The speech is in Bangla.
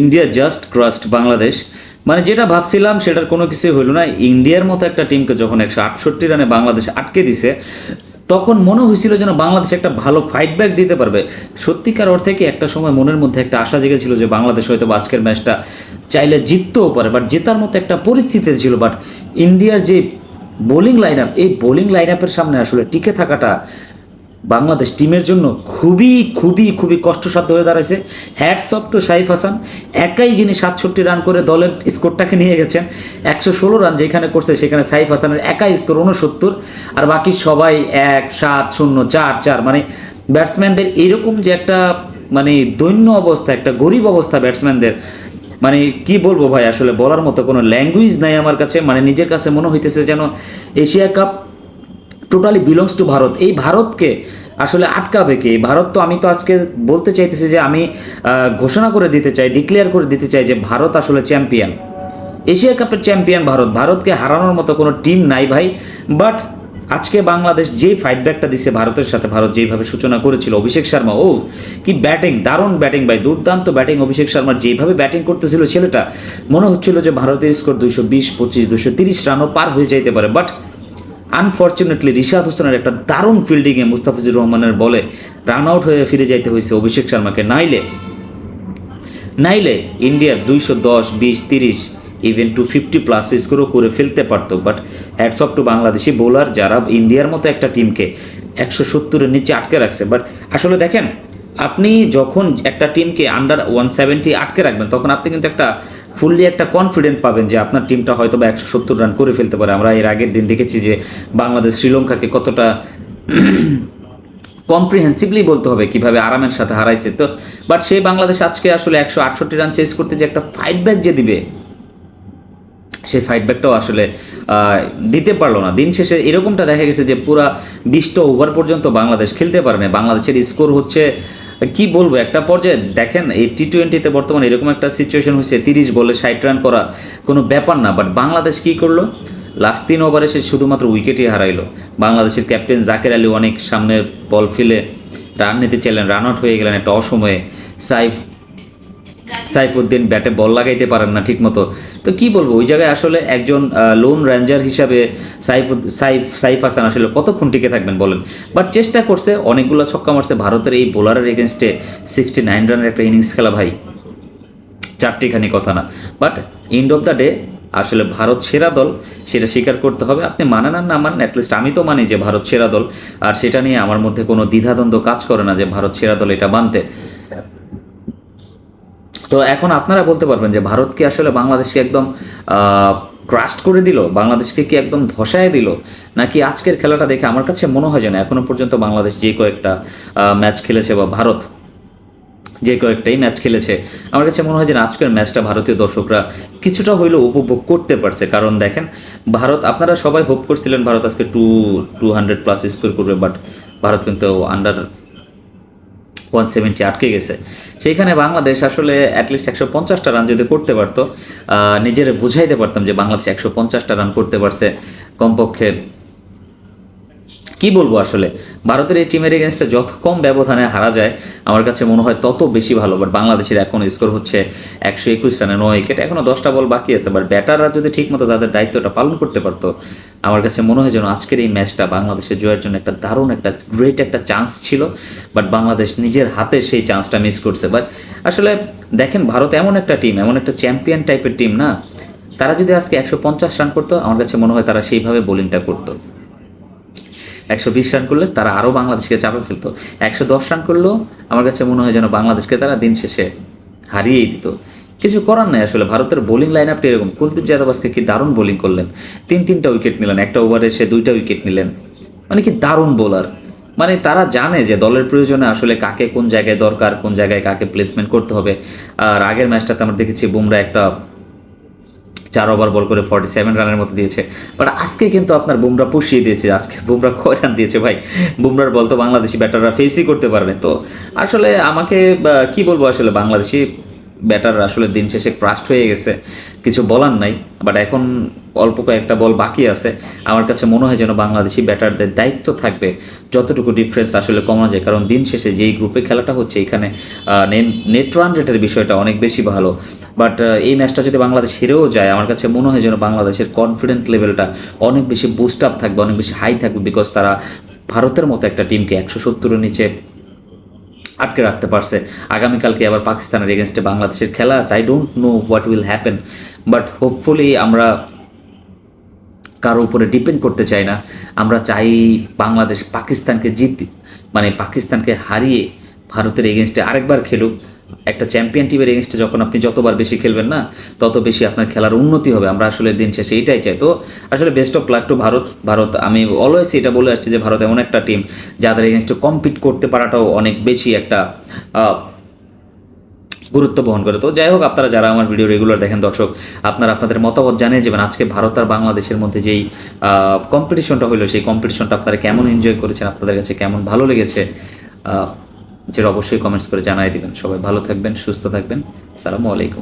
ইন্ডিয়া জাস্ট ক্রাস্ট বাংলাদেশ মানে যেটা ভাবছিলাম, সেটার কোনো কিছু হলো না। ইন্ডিয়ার মতো একটা টিমকে যখন একশো আটষট্টি রানে বাংলাদেশ আটকে দিছে, তখন মনে হয়েছিল যেন বাংলাদেশ একটা ভালো ফাইট ব্যাক দিতে পারবে। সত্যিকার অর্থে কি একটা সময় মনের মধ্যে একটা আশা জেগেছিল যে বাংলাদেশ হয়তো আজকের ম্যাচটা চাইলে জিততেও পারে বাট জেতার মতো একটা পরিস্থিতি ছিল। বাট ইন্ডিয়ার যে বোলিং লাইন আপ এই বোলিং লাইন আপের সামনে আসলে টিকে থাকাটা বাংলাদেশ টিমের জন্য খুবই খুবই খুবই কষ্টসাধ্য হয়ে দাঁড়াইছে। Hats off to Saif Hasan একাই যিনি সাতষট্টি রান করে দলের স্কোরটাকে নিয়ে গেছেন, একশো ষোলো রান যেখানে করছে, সেখানে সাইফ হাসানের একাই স্কোর উনসত্তর আর বাকি সবাই এক, সাত, শূন্য, চার চার। মানে ব্যাটসম্যানদের এইরকম যে একটা মানে দৈন্য অবস্থা, একটা গরিব অবস্থা ব্যাটসম্যানদের মানে কি বলব ভাই, আসলে বলার মতো কোনো ল্যাঙ্গুয়েজ নাই আমার কাছে। মানে নিজের কাছে মনে হইতেছে যেন Asia cup totally belongs to Bharat এই ভারতকে আসলে আটকাবে কে? ভারত তো আমি তো আজকে বলতে চাইতেছি যে আমি ঘোষণা করে দিতে চাই ডিক্লেয়ার করে দিতে চাই যে ভারত আসলে চ্যাম্পিয়ন এশিয়া কাপের চ্যাম্পিয়ন ভারত ভারতকে হারানোর মতো কোনো টিম নাই ভাই। বাট আজকে বাংলাদেশ যেই ফাইট ব্যাকটা দিচ্ছে ভারতের সাথে ভারত যেইভাবে সূচনা করেছিল, অভিষেক শর্মা, ও, কি ব্যাটিং দারুণ ব্যাটিং ভাই। দুর্দান্ত ব্যাটিং অভিষেক শর্মার যেইভাবে ব্যাটিং করতেছিল ছেলেটা, মনে হচ্ছিল যে ভারতের স্কোর দুইশো বিশ, পঁচিশ দুশো তিরিশ রানও পার হয়ে যাইতে পারে। বাট আনফর্চুনেটলি রিশাদ হোসেনের একটা দারুণ ফিল্ডিংয়ে মুস্তাফিজুর রহমানের বলে রান আউট হয়ে ফিরে যাইতে হয়েছে অভিষেক শর্মাকে। নাইলে নাইলে ইন্ডিয়ার দুইশো দশ, বিশ, তিরিশ ইভেন টু ফিফটি প্লাস স্কোরও করে ফেলতে পারতো। But hats off to Bangladeshi bowler যারা ইন্ডিয়ার মতো একটা টিমকে একশো সত্তরের নিচে আটকে রাখছে। বাট আসলে দেখেন, আপনি যখন একটা টিমকে আন্ডার ওয়ান সেভেন্টি আটকে রাখবেন, তখন আপনি কিন্তু একটা ফুললি একটা কনফিডেন্ট পাবেন যে আপনার টিমটা হয়তো বা একশো সত্তর রান করে ফেলতে পারে। আমরা এর আগের দিন দেখেছি যে বাংলাদেশ শ্রীলঙ্কাকে কতটা কম্প্রিহেন্সিভলি বলতে হবে, কীভাবে আরামের সাথে হারাইছে। তো বাট সেই বাংলাদেশ আজকে আসলে একশো আটষট্টি রান চেস করতে যে একটা ফাইট ব্যাক যে দিবে সেই ফাইট ব্যাকটাও আসলে দিতে পারল না। দিন শেষে এরকমটা দেখা গেছে যে পুরা বিশটা ওভার পর্যন্ত বাংলাদেশ খেলতে পারে না বাংলাদেশের স্কোর হচ্ছে কি বলব? একটা পর্যায়ে দেখেন, এই টি টোয়েন্টিতে বর্তমানে এরকম একটা সিচুয়েশন হয়েছে, তিরিশ বলে ষাট রান করা কোনো ব্যাপার না বাট বাংলাদেশ কি করল? লাস্ট তিন ওভারে সে শুধুমাত্র উইকেটই হারাইলো। বাংলাদেশের ক্যাপ্টেন জাকের আলী অনেক সামনে বল ফিলে রান নিতে চাইলেন রান আউট হয়ে গেলেন একটা অসময়ে। সাইফ সাইফুদ্দিন ব্যাটে বল লাগাইতে পারেন না ঠিকমতো। তো কি বলব, ওই জায়গায় আসলে একজন লোন রেঞ্জার হিসাবে সাইফ সাইফ সাইফ হাসান আসলে কতক্ষণ টিকে থাকবেন বলেন? বাট চেষ্টা করছে, অনেকগুলো ছক্কা মারছে ভারতের এই বোলারের এগেনস্টে সিক্সটি নাইন রানের একটা ইনিংস খেলা ভাই। চারটিখানি কথা না। But end of the day আসলে ভারত সেরা দল, সেটা স্বীকার করতে হবে। আপনি মানেন আর না মানেন অ্যাটলিস্ট আমি তো মানি যে ভারত সেরা দল। আর সেটা নিয়ে আমার মধ্যে কোনো দ্বিধাদ্বন্দ্ব কাজ করে না যে ভারত সেরা দল এটা মানতে। তো এখন আপনারা বলতে পারবেন যে ভারতকে আসলে বাংলাদেশকে একদম ক্রাস্ট করে দিল? বাংলাদেশকে কি একদম ধসায় দিল? নাকি আজকের খেলাটা দেখে আমার কাছে মনে হয় যেন এখনও পর্যন্ত বাংলাদেশ যে কয়েকটা ম্যাচ খেলেছে বা ভারত যে কয়েকটাই ম্যাচ খেলেছে, আমার কাছে মনে হয় যে আজকের ম্যাচটা ভারতীয় দর্শকরা কিছুটা হইলেও উপভোগ করতে পারছে। কারণ দেখেন, ভারত, আপনারা সবাই হোপ করছিলেন ভারত আজকে two two hundred plus score করবে বাট ভারত কিন্তু আন্ডার ওয়ান সেভেন্টি আটকে গেছে। সেইখানে বাংলাদেশ আসলে অ্যাটলিস্ট একশো পঞ্চাশটা রান যদি করতে পারতো নিজেরা বুঝাইতে পারতাম যে বাংলাদেশ একশো পঞ্চাশটা রান করতে পারছে। কমপক্ষে কি বলব আসলে? ভারতের এই টিমের এগেনস্টে যত কম ব্যবধানে হারা যায়, আমার কাছে মনে হয় তত বেশি ভালো। বাট বাংলাদেশের এখন স্কোর হচ্ছে একশো একুশ রানে নয় উইকেট এখনও দশটা বল বাকি আছে। বাট ব্যাটাররা যদি ঠিকমতো তাদের দায়িত্বটা পালন করতে পারতো, আমার কাছে মনে হয় যেন আজকের এই ম্যাচটা বাংলাদেশের জয়ের জন্য একটা দারুণ একটা গ্রেট একটা চান্স ছিল। বাট বাংলাদেশ নিজের হাতে সেই চান্সটা মিস করছে। বাট আসলে দেখেন, ভারত এমন একটা টিম এমন একটা চ্যাম্পিয়ন টাইপের টিম না? তারা যদি আজকে একশো পঞ্চাশ রান করতো, আমার কাছে মনে হয় তারা সেইভাবে বোলিংটা করতো। একশো বিশ রান করলে তারা আরও বাংলাদেশকে চাপে ফেলতো। একশো দশ রান করলেও আমার কাছে মনে হয় যেন বাংলাদেশকে তারা দিন শেষে হারিয়েই দিত। কিছু করার নাই আসলে, ভারতের বোলিং লাইন আপটা এরকম। কুলদীপ যাদব আজকে কি দারুণ বোলিং করলেন। তিন তিনটা উইকেট নিলেন, একটা ওভারে সে দুইটা উইকেট নিলেন। মানে কি দারুণ বোলার মানে তারা জানে যে দলের প্রয়োজনে আসলে কাকে কোন জায়গায় দরকার, কোন জায়গায় কাকে প্লেসমেন্ট করতে হবে। আর আগের ম্যাচটাতে আমরা দেখেছি বুমরা একটা চার ওভার বল করে ফর্টি সেভেন রানের মতো দিয়েছে। বাট আজকে কিন্তু আপনার বুমরা পুষিয়ে দিয়েছে, আজকে বুমরা কয় রান দিয়েছে ভাই? বুমরার বল তো বাংলাদেশি ব্যাটাররা ফেসই করতে পারবে। তো আসলে আমাকে কি বলব আসলে বাংলাদেশি ব্যাটার আসলে দিন শেষে ক্রাস্ট হয়ে গেছে। কিছু বলার নাই বাট এখন অল্প কয়েকটা বল বাকি আছে। আমার কাছে মনে হয় যেন বাংলাদেশি ব্যাটারদের দায়িত্ব থাকবে যতটুকু ডিফারেন্স আসলে কমানো যায়। কারণ দিন শেষে যেই গ্রুপে খেলাটা হচ্ছে, এখানে নেট রান রেটের বিষয়টা অনেক বেশি ভালো। বাট এই ম্যাচটা যদি বাংলাদেশ হেরেও যায়, আমার কাছে মনে হয় যেন বাংলাদেশের কনফিডেন্ট লেভেলটা অনেক বেশি বুস্ট আপ থাকবে, অনেক বেশি হাই থাকবে বিকজ তারা ভারতের মতো একটা টিমকে একশো সত্তরের নিচে আটকে রাখতে পারছে। আগামীকালকে আবার পাকিস্তানের এগেনস্টে বাংলাদেশের খেলা আছে। I don't know what will happen but hopefully আমরা কারও উপরে ডিপেন্ড করতে চাই না। আমরা চাই বাংলাদেশ পাকিস্তানকে জিত মানে পাকিস্তানকে হারিয়ে ভারতের এগেনস্টে আরেকবার খেলুক। একটা চ্যাম্পিয়ন টিমের এগেনস্টে যখন আপনি যতবার বেশি খেলবেন না, তত বেশি আপনার খেলার উন্নতি হবে। আমরা আসলে দিন শেষে এটাই চাই। তো আসলে best of luck to Bharat. Bharat, আমি অলওয়েজ এটা বলে আসছি যে ভারত এমন একটা টিম যাদের এগেনস্টে কম্পিট করতে পারাটাও অনেক বেশি একটা গুরুত্ব বহন করে। তো যাই হোক, আপনারা যারা আমার ভিডিও রেগুলার দেখেন, দর্শক, আপনারা আপনাদের মতামত জানিয়ে যাবেন। আজকে ভারত আর বাংলাদেশের মধ্যে যেই কম্পিটিশনটা হলো সেই কম্পিটিশনটা আপনারা কেমন এনজয় করেছেন, আপনাদের কাছে কেমন ভালো লেগেছে যেটা অবশ্যই কমেন্টস করে জানাই দিবেন। সবাই ভালো থাকবেন সুস্থ থাকবেন। সালামু আলাইকুম।